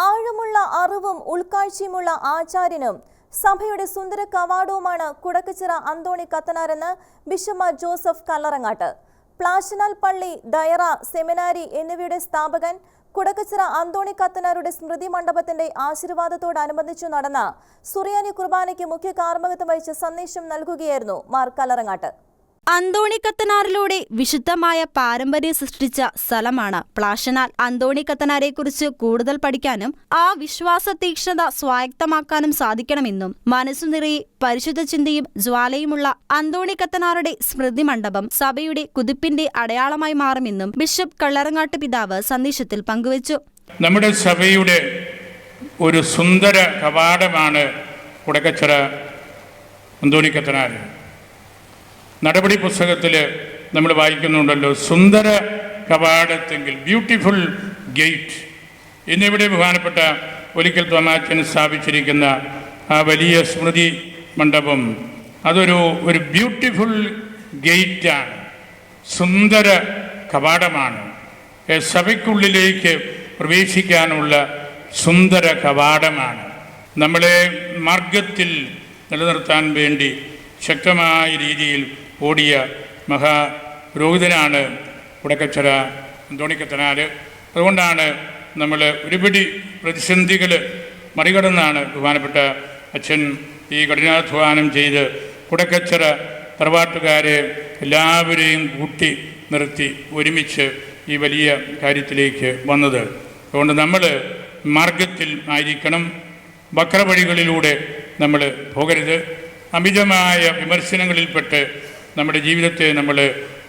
ആഴമുള്ള അറിവും ഉൾക്കാഴ്ചയുമുള്ള ആചാര്യനും സഭയുടെ സുന്ദര കവാടവുമാണ് കുടക്കച്ചിറ അന്തോണി കത്തനാരെന്ന് ബിഷപ്പ് ജോസഫ് കല്ലറങ്ങാട്ട്. പ്ലാശനാൽ പള്ളി ഡയറ സെമിനാരി എന്നിവയുടെ സ്ഥാപകൻ കുടക്കച്ചിറ അന്തോണി കത്തനാരുടെ സ്മൃതി മണ്ഡപത്തിന്റെ ആശീർവാദത്തോടനുബന്ധിച്ചു നടന്ന സുറിയാനി കുർബാനയ്ക്ക് മുഖ്യ കാർമ്മകത്വം വഹിച്ച സന്ദേശം നൽകുകയായിരുന്നു മാർ കല്ലറങ്ങാട്ട്. അന്തോണിക്കത്തനാറിലൂടെ വിശുദ്ധമായ പാരമ്പര്യം സൃഷ്ടിച്ച സ്ഥലമാണ് പ്ലാഷനാൽ. അന്തോണിക്കത്തനാരെക്കുറിച്ച് കൂടുതൽ പഠിക്കാനും ആ വിശ്വാസ തീക്ഷ്ണത സ്വായക്തമാക്കാനും സാധിക്കണമെന്നും മനസ്സു നിറയെ പരിശുദ്ധ ചിന്തയും ജ്വാലയുമുള്ള അന്തോണിക്കത്തനാറുടെ സ്മൃതി മണ്ഡപം സഭയുടെ കുതിപ്പിന്റെ അടയാളമായി മാറുമെന്നും ബിഷപ്പ് കള്ളറങ്ങാട്ട് പിതാവ് സന്ദേശത്തിൽ പങ്കുവച്ചു. നമ്മുടെ സഭയുടെ ഒരു സുന്ദര കവാടമാണ് കുടക്കച്ചിറ അന്തോണിക്കത്തനാർ നടപടി പുസ്തകത്തിൽ നമ്മൾ വായിക്കുന്നുണ്ടല്ലോ സുന്ദര കവാടത്തെങ്കിൽ ബ്യൂട്ടിഫുൾ ഗേറ്റ് എന്നിവിടെ ബഹുമാനപ്പെട്ട ഒരിക്കൽ തൊമാച്ചൻ സ്ഥാപിച്ചിരിക്കുന്ന ആ വലിയ സ്മൃതി മണ്ഡപം അതൊരു ഒരു ബ്യൂട്ടിഫുൾ ഗേറ്റാണ് സുന്ദര കവാടമാണ്. സഭയ്ക്കുള്ളിലേക്ക് പ്രവേശിക്കാനുള്ള സുന്ദര കവാടമാണ്. നമ്മളെ മാർഗത്തിൽ നിലനിർത്താൻ വേണ്ടി ശക്തമായ രീതിയിൽ ഓടിയ മഹാപുരോഹിതനാണ് ഉടക്കച്ചര അന്തോണിക്കത്തനാൽ അതുകൊണ്ടാണ് നമ്മൾ ഒരുപിടി പ്രതിസന്ധികൾ മറികടന്നാണ് ബഹുമാനപ്പെട്ട അച്ഛൻ ഈ കഠിനാധ്വാനം ചെയ്ത് കുടക്കച്ചറ തറവാട്ടുകാരെ എല്ലാവരെയും കൂട്ടി നിർത്തി ഒരുമിച്ച് ഈ വലിയ കാര്യത്തിലേക്ക് വന്നത്. അതുകൊണ്ട് നമ്മൾ മാർഗത്തിൽ ആയിരിക്കണം. വക്രവഴികളിലൂടെ നമ്മൾ പോകരുത്. അമിതമായ വിമർശനങ്ങളിൽപ്പെട്ട് നമ്മുടെ ജീവിതത്തെ നമ്മൾ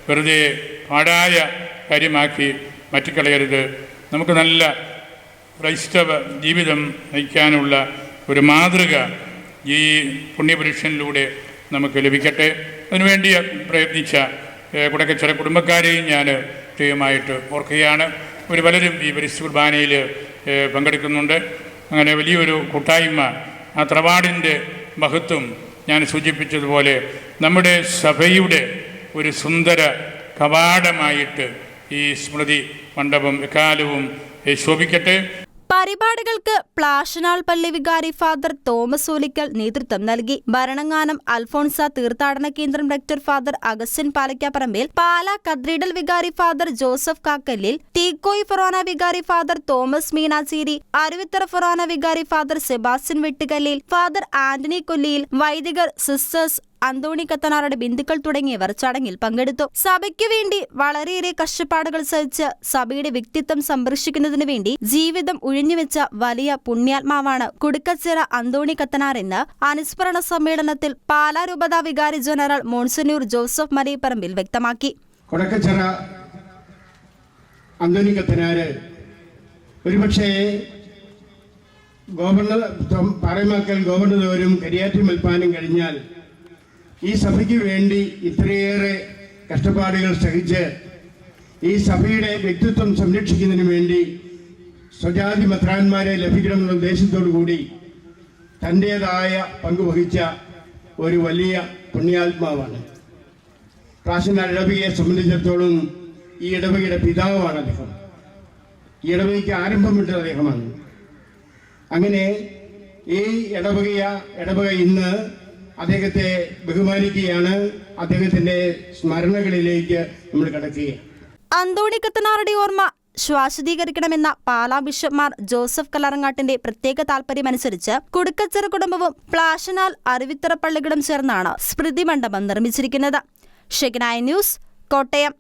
വെറുതെ പാടായ കാര്യമാക്കി മാറ്റിക്കളയരുത്. നമുക്ക് നല്ല ക്രൈസ്തവ ജീവിതം നയിക്കാനുള്ള ഒരു മാതൃക ഈ പുണ്യപുരുഷനിലൂടെ നമുക്ക് ലഭിക്കട്ടെ. അതിനുവേണ്ടി പ്രയത്നിച്ച ചില കുടുംബക്കാരെയും ഞാൻ പ്രത്യേകമായിട്ട് ഓർക്കുകയാണ്. ഒരു പലരും ഈ പരിസ്ഥിതി കുർബാനയിൽ പങ്കെടുക്കുന്നുണ്ട്. അങ്ങനെ വലിയൊരു കൂട്ടായ്മ ആ ത്രവാടിന്റെ മഹത്വം ഞാൻ സൂചിപ്പിച്ചതുപോലെ നമ്മുടെ സഭയുടെ ഒരു സുന്ദര കവാടമായിട്ട് ഈ സ്മൃതി മണ്ഡപം എക്കാലവും ശോഭിക്കട്ടെ. പരിപാടികൾക്ക് പ്ലാഷനാൾ പള്ളി വികാരി ഫാദർ തോമസ് ഓലിക്കൽ നേതൃത്വം നൽകി. ഭരണങ്ങാനം അൽഫോൺസ തീർത്ഥാടന കേന്ദ്രം director father Augustine Palakkaparambil Pala cathedral വികാരി ഫാദർ ജോസഫ് കാക്കല്ലിൽ തീക്കോയ് ഫൊറോന വികാരി ഫാദർ തോമസ് മീനാച്ചേരി അരുവിത്തറ ഫൊറോന വികാരി father Sebastian Vettukallil father Antony Kolliyil വൈദികർ സിസ്റ്റേഴ്സ് അന്തോണി കത്തനാറുടെ ബിന്ദുക്കൾ തുടങ്ങിയവർ ചടങ്ങിൽ പങ്കെടുത്തു. സഭയ്ക്കു വേണ്ടി വളരെയേറെ കഷ്ടപ്പാടുകൾ സഹിച്ച് സഭയുടെ വ്യക്തിത്വം സംരക്ഷിക്കുന്നതിനു വേണ്ടി ജീവിതം ഉഴിഞ്ഞുവെച്ച വലിയ പുണ്യാത്മാവാണ് കുടുക്കച്ചിറ അന്തോണി കത്തനാർ എന്ന് അനുസ്മരണ സമ്മേളനത്തിൽ പാലാ രൂപതാ വികാരി ജനറൽ മോൺസന്യൂർ ജോസഫ് മലയപ്പറമ്പിൽ വ്യക്തമാക്കി. ഒരുപക്ഷേ ഗവർണർ തൊം- ഗവർണർ തോരും കരിയാറ്റി മൽപ്പാനും കഴിഞ്ഞാൽ ഈ സഭയ്ക്ക് വേണ്ടി ഇത്രയേറെ കഷ്ടപ്പാടുകൾ സഹിച്ച് ഈ സഭയുടെ വ്യക്തിത്വം സംരക്ഷിക്കുന്നതിന് വേണ്ടി സ്വജാതി മെത്രാന്മാരെ ലഭിക്കണമെന്ന ഉദ്ദേശത്തോടു കൂടി തന്റേതായ പങ്കുവഹിച്ച ഒരു വലിയ പുണ്യാത്മാവാണ്. പ്രാശന ഇടവകയെ സംബന്ധിച്ചിടത്തോളം ഈ ഇടവകയുടെ പിതാവാണ് അദ്ദേഹം. ഈ ഇടവകയ്ക്ക് ആരംഭമിട്ടത് അദ്ദേഹമാണ്. അങ്ങനെ ഈ ഇടവകയ ഇടവക ഇന്ന് അദ്ദേഹത്തെ ബഹുമാനിക്കുകയാണ്. അദ്ദേഹത്തിന്റെ സ്മരണകളിലേക്ക് നമ്മൾ കടക്കുകയാണ്. അന്തോണി കത്തനാറുടെ ഓർമ്മ ശ്വാസീകരിക്കണമെന്ന പാലാ ബിഷപ്പ്മാർ ജോസഫ് കലറങ്ങാട്ടിന്റെ പ്രത്യേക താൽപര്യമനുസരിച്ച് കുടുക്കച്ചിറ കുടുംബവും പ്ലാഷനാൽ അരുവിത്തറ പള്ളികളും ചേർന്നാണ് സ്മൃതി മണ്ഡപം നിർമ്മിച്ചിരിക്കുന്നത്. ഷെഗ്നായ ന്യൂസ് കോട്ടയം.